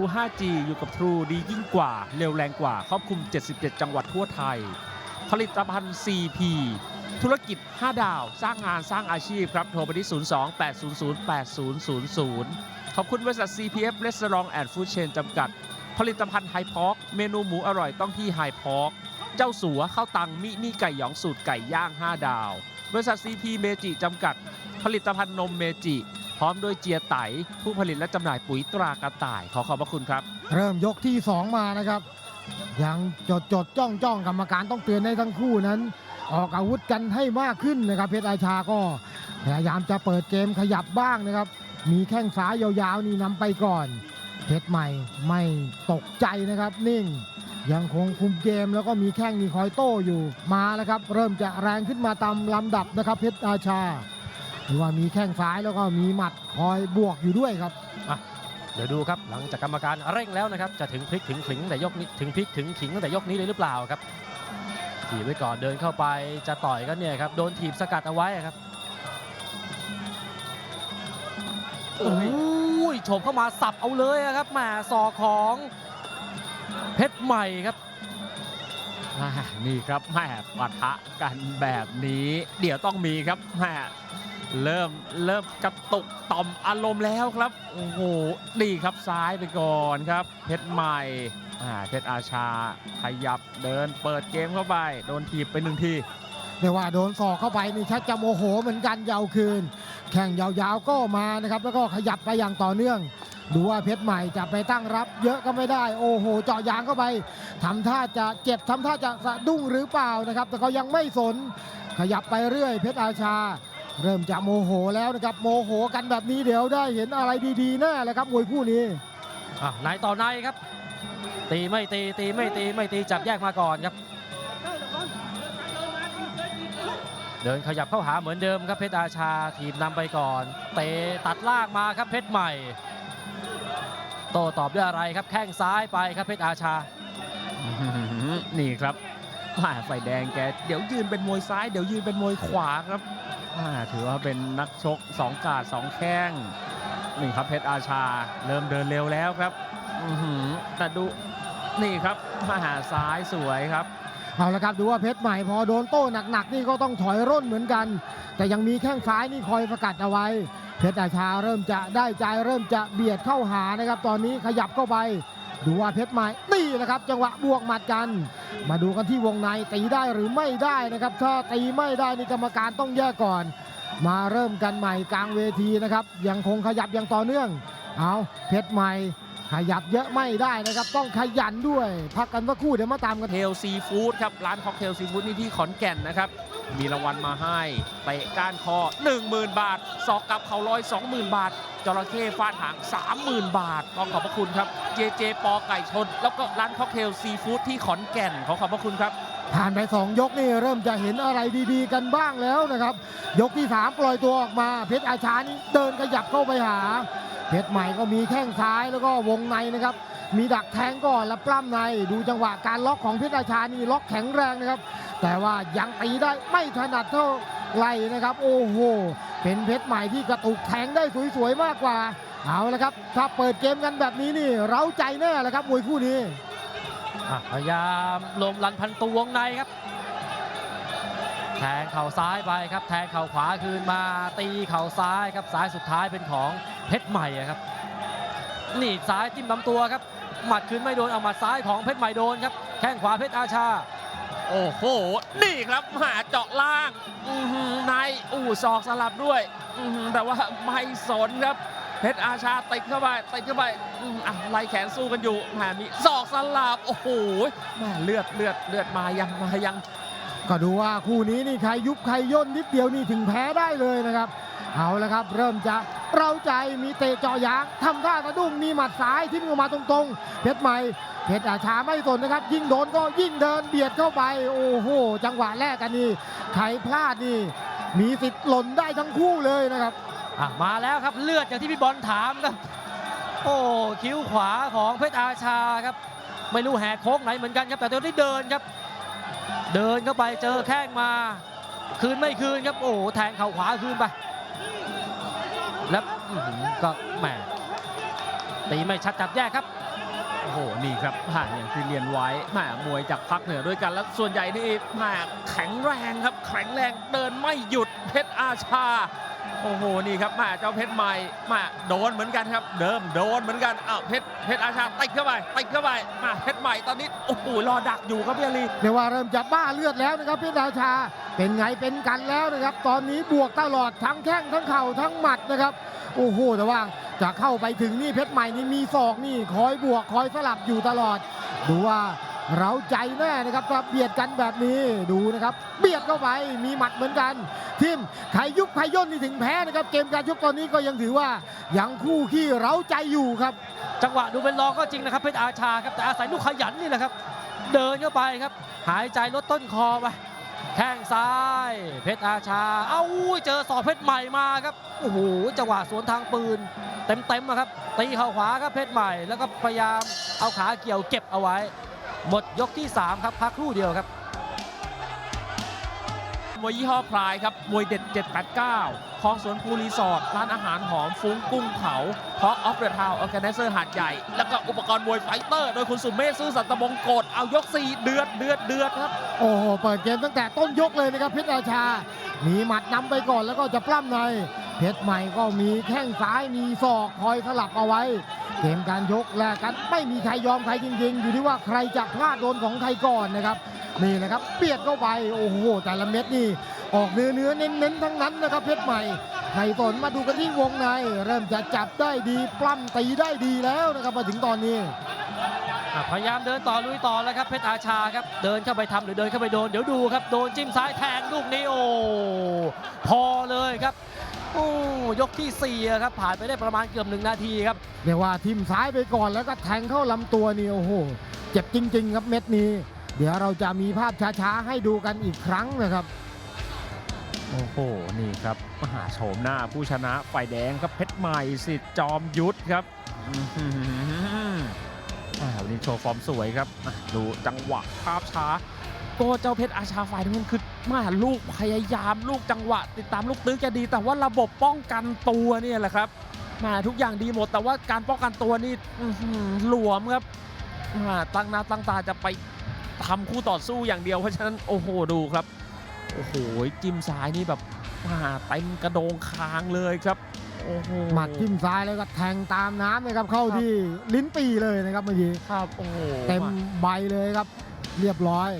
5G อยู่กับ True ดียิ่งกว่า เร็วแรงกว่า ครอบคลุม 77 จังหวัดทั่วไทย ผลิตภัณฑ์ CP ธุรกิจ 5 ดาว สร้างงานสร้างอาชีพครับ โทรไปที่ 02-800-8000 ขอบคุณบริษัท CPF Restaurant and Food Chain จำกัด ผลิตภัณฑ์ไฮพอกเมนูหมูอร่อยต้องที่ไฮพอกเจ้าสัวข้าวตังมินิไก่หยองสูตรไก่ย่าง 5 ดาว บริษัท CP เมจิจำกัด ผลิตภัณฑ์นมเมจิ พร้อมด้วยเจียไต ผู้ผลิตและจำหน่ายปุ๋ยตรากระต่ายขอขอบพระคุณครับ เริ่มยกที่ 2 มานะครับ ยังจดจดจ้องจ้องกรรมการต้องเตือนให้ทั้งคู่นั้น ออกอาวุธกันให้มากขึ้นนะครับเพชรอาชาก็พยายามจะเปิดเกมขยับบ้างนะครับ มีแข้งซ้ายยาวๆนี่นำไปก่อน เพชรใหม่ไม่ตกใจนะครับนิ่ง ยังคงคุมเกมแล้วก็มีแข้งนี่คอยโต้อยู่มาแล้วครับ เริ่มจะแรงขึ้นมาตามลำดับนะครับเพชรอาชา หรือว่ามีแข้งซ้ายแล้วก็มีหมัดคอยบวกอยู่ด้วยครับ เดี๋ยวดูครับหลังจากกรรมการเร่งแล้วนะครับ จะถึงพลิกถึงขิงตั้งแต่ยกนี้ถึงพลิกถึงขิงตั้งแต่ยกนี้เลยหรือเปล่าครับถีบไว้ก่อนเดินเข้าไปจะต่อยกันเนี่ยครับโดนถีบสกัดเอาไว้ครับโอ้ยโฉบเข้ามาสับเอาเลยอะครับแหมศอกของเพชรใหม่ครับอ่านี่ครับแม่ปะทะกันแบบนี้ เดี๋ยวต้องมีครับแม่ เริ่มเริ่มกระตุกต่อมอารมณ์แล้วครับ โอ้โหดีครับซ้ายไปก่อนครับ เพชรใหม่อ่าเพชรอาชาขยับเดินเปิดเกมเข้าไป โดนถีบไปหนึ่งทีเรียกว่าโดนศอกเข้าไปนี่ชักจะโมโหเหมือนกันยาวคืน แข่งยาวๆก็มานะครับ แล้วก็ขยับไปอย่างต่อเนื่อง ดูว่าเพชรใหม่จะไปตั้งรับ เยอะก็ไม่ได้ โอ้โหเจาะยางเข้าไปทำท่าจะเจ็บทำท่าจะสะดุ้งหรือเปล่านะครับ แต่เขายังไม่สน ขยับไปเรื่อย เพชรอาชา เริ่มจะโมโหแล้วนะครับโมโหกันแบบนี้เดี๋ยวได้เห็นอะไรดีๆแน่แหละครับมวยคู่นี้อะในต่อในครับ ตีไม่ตีตีไม่ตีไม่ตีจับแยกมาก่อนครับ เดินขยับเข้าหาเหมือนเดิมครับเพชรอาชาทีมนำไปก่อน เตะตัดล่างมาครับเพชรใหม่ โต้ตอบด้วยอะไรครับแข้งซ้ายไปครับเพชรอาชาอื้อหือนี่ครับแม่ไฟแดงแกเดี๋ยวยืนเป็นมวยซ้าย เดี๋ยวยืนเป็นมวยขวาครับอ่า ถือว่าเป็นนักชกสองกาดสองแข้งนี่ครับเพชรอาชา เริ่มเดินเร็วแล้วครับอแต่ดูนี่ครับมาหาซ้ายสวยครับเอาละครับดูว่าเพชรใหม่พอโดนโต้หนักๆนี่ก็ต้องถอยร่นเหมือนกัน แต่ยังมีแข้งซ้ายนี่คอยสกัดเอาไว้ เพชรอาชาเริ่มจะได้ใจเริ่มจะเบียดเข้าหานะครับ ตอนนี้ขยับเข้าไป ดูว่าเพชรใหม่นี่นะครับ จังหวะบวกหมัดกัน มาดูกันที่วงในตีได้หรือไม่ได้นะครับ ถ้าตีไม่ได้นี่กรรมการต้องแยกก่อน มาเริ่มกันใหม่กลางเวทีนะครับ ยังคงขยับอย่างต่อเนื่อง เอาเพชรใหม่ ขยับเยอะไม่ได้นะครับ ต้องขยันด้วย พักกันสักครู่เดี๋ยวมาตามกันเทลซีฟู้ดครับ ร้านค็อกเทลซีฟู้ดนี่ที่ขอนแก่นนะครับ มีรางวัลมาให้เตะก้านคอ 10,000 บาทศอกกับเข่าลอย 20,000 บาท จระเข้ฟาดหาง 30,000 บาท ต้องขอบพระคุณครับเจเจปอไก่ชน แล้วก็ร้านค็อกเทลซีฟู้ดที่ขอนแก่นขอขอบพระคุณครับผ่านไป 2 ยกนี่เริ่มจะเห็นอะไรดีๆ กันบ้างแล้วนะครับ ยกที่ 3 ปล่อยตัวออกมา เพชรอาชานี่เดินขยับเข้าไปหา เพชรใหม่ก็มีแข้งซ้ายแล้วก็วงในนะครับ มีดักแทงก่อนแล้วปล้ำในดูจังหวะการล็อกของเพชรอาชานี่ล็อกแข็งแรงนะครับ แต่ว่ายังตีได้ไม่ถนัดเท่าไหร่นะครับ โอ้โหเป็นเพชรใหม่ที่กระตุกแทงได้สวยๆมากกว่าเอาละครับ ถ้าเปิดเกมกันแบบนี้นี่เร้าใจแน่แหละครับมวยคู่นี้พยายามลมลันพันตัววงในครับ แทงเข่าซ้ายไปครับ แทงเข่าขวาคืนมาตีเข่าซ้ายครับซ้ายสุดท้ายเป็นของเพชรใหม่ครับนี่ซ้ายจิ้มลำตัวครับ หมัดคืนไม่โดนเอาหมัดซ้ายของเพชรใหม่โดนครับแข้งขวาเพชรอาชา โอ้โห นี่ครับหาเจาะล่างอื้อหือในอู้ศอกสลับด้วยแต่ว่าไม่สนครับเพชรอาชาติดเข้าไปติดเข้าไปอะไล่แขนสู้กันอยู่แหมมีศอกสลับโอ้โหแหม่เลือดเลือดเลือดมายังมายัง ก็ดูว่าคู่นี้นี่ใครยุบใครย่นนิดเดียวนี่ถึงแพ้ได้เลยนะครับ เอาละครับ เริ่มจะเร้าใจมีเตะเจาะยางทำท่ากระดุ้งมีหมัดซ้ายทิ้งออกมาตรงๆ เพชรใหม่เพชรอาชาไม่สนนะครับ ยิ่งโดนก็ยิ่งเดินเบียดเข้าไป โอ้โห จังหวะแรกกันนี่ใครพลาดนี่ มีสิทธิ์หล่นได้ทั้งคู่เลยนะครับอะมาแล้วครับเลือดอย่างที่พี่บอลถามครับ โอ้คิ้วขวาของเพชรอาชาครับ ไม่รู้แหกโค้งไหนเหมือนกันครับ แต่ตอนนี้เดินครับ เดินเข้าไปเจอแข้งมา คืนไม่คืนครับโอ้โหแทงเข่าขวาคืนไป แล้วก็แหมตีไม่ชัดจับแยกครับโอ้โหนี่ครับผ่านอย่างที่เรียนไว้แหมมวยจากภาคเหนือด้วยกันแล้วส่วนใหญ่นี่แหมแข็งแรงครับ แข็งแรงเดินไม่หยุดเพชรอาชา โอ้โหนี่ครับแหมเจ้าเพชรใหม่แหมโดนเหมือนกันครับ เดิมโดนเหมือนกันอ้าวเพชรเพชรอาชาติดเข้าไปติดเข้าไปมาเพชรใหม่ตอนนี้โอ้โหรอดักอยู่ครับพี่อาลีเรียกว่าเริ่มจะบ้าเลือดแล้วนะครับเพชรราชา เป็นไงเป็นกันแล้วนะครับ ตอนนี้บวกตลอดทั้งแข้งทั้งเข่าทั้งหมัดนะครับ โอ้โหแต่ว่าจะเข้าไปถึงนี่เพชรใหม่นี่มีศอกนี่คอยบวกคอยสลับอยู่ตลอด ดูว่าเราใจแน่นะครับถ้าเบียดกันแบบนี้ดูนะครับ เบียดเข้าไปมีหมัดเหมือนกัน ทิมใครยุบใครย่นนี่ถึงแพ้นะครับ เกมการชกตอนนี้ก็ยังถือว่ายังคู่ขี้เราใจอยู่ครับ จังหวะดูเป็นรองก็จริงนะครับเพชรอาชาครับแต่อาศัยลูกขยันนี่แหละครับ เดินเข้าไปครับ หายใจลดต้นคอไปแข้งซ้าย เพชรอาชา เอ้าเจอศอกเพชรใหม่มาครับโอ้โหจังหวะสวนทางปืน เต็มๆครับตีเข่าขวาครับเพชรใหม่ แล้วก็พยายามเอาขาเกี่ยวเก็บเอาไว้ หมดยกที่ 3 ครับพักครู่เดียวครับ มวยยี่ห้อพลายครับ มวยเด็ด 789คลองสวนภูรีสอร์ทร้านอาหารหอมฟุ้งกุ้งเผาเพราะออฟเดอะทาวน์ออแกไนเซอร์หาดใหญ่ แล้วก็อุปกรณ์มวยไฟเตอร์ โดยคุณสุมเมธซื่อสัตตะบงกฎเอายก 4 เดือดเดือดเดือดครับ โอ้โห เปิดเกมตั้งแต่ต้นยกเลยนะครับเพชรราชา มีหมัดนำไปก่อนแล้วก็จะปล้ำในเพชรใหม่ก็มีแข้งซ้ายมีศอกคอยสลับเอาไว้ เกมการยกแลกกันไม่มีใครยอมใครจริง ๆ อยู่ที่ว่าใครจะพลาดโดนของใครก่อนนะครับ นี่นะครับเปียดเข้าไปโอ้โหแต่ละเม็ดนี่ออกเนื้อเนื้อๆเน้นๆทั้งนั้นนะครับเพชรใหม่ในสนมาดูกันที่วงใน เริ่มจะจับได้ดีปล้ำตีได้ดีแล้วนะครับมาถึงตอนนี้ อะพยายามเดินต่อลุยต่อแล้วครับเพชรอาชาครับเดินเข้าไปทำหรือเดินเข้าไปโดนเดี๋ยวดูครับโดนจิ้มซ้ายแทงลูกนี้โอ้พอเลยครับโอ้ยกที่สี่อะครับผ่านไปได้ประมาณเกือบหนึ่งนาทีครับ เรียกว่าทิมซ้ายไปก่อนแล้วก็แทงเข้าลำตัวนี่โอ้โห เจ็บจริง ๆ ครับเม็ดนี้ เดี๋ยวเราจะมีภาพช้าๆให้ดูกันอีกครั้งนะครับ โอ้โห นี่ครับมหาโฉมหน้าผู้ชนะฝ่ายแดงครับเพชรใหม่สิทธิ์จอมยุทธครับอื้อหืออ่าวันนี้โชว์ฟอร์มสวยครับอะดูจังหวะภาพช้า ก็เจ้าเพชรอาชาฝ่ายน้ำเงินคือมาลูกพยายามลูกจังหวะ ติดตามลูกตื้อจะดี แต่ว่าระบบป้องกันตัวเนี่ยแหละครับมาทุกอย่างดีหมด แต่ว่าการป้องกันตัวนี่อื้อหือหลวมครับมาตั้งหน้าตั้งตาจะไป ทำคู่ต่อสู้อย่างเดียวเพราะฉะนั้นโอ้โหดูครับโอ้โหจิ้มซ้ายนี่แบบมาเต็มกระโดงคางเลยครับโอ้โหหมัดทิมซ้ายแล้วก็แทงตามน้ำนะครับเข้าที่ลิ้นปีเลยนะครับเมื่อกี้ครับโอ้โหเต็มใบเลยครับ เรียบร้อย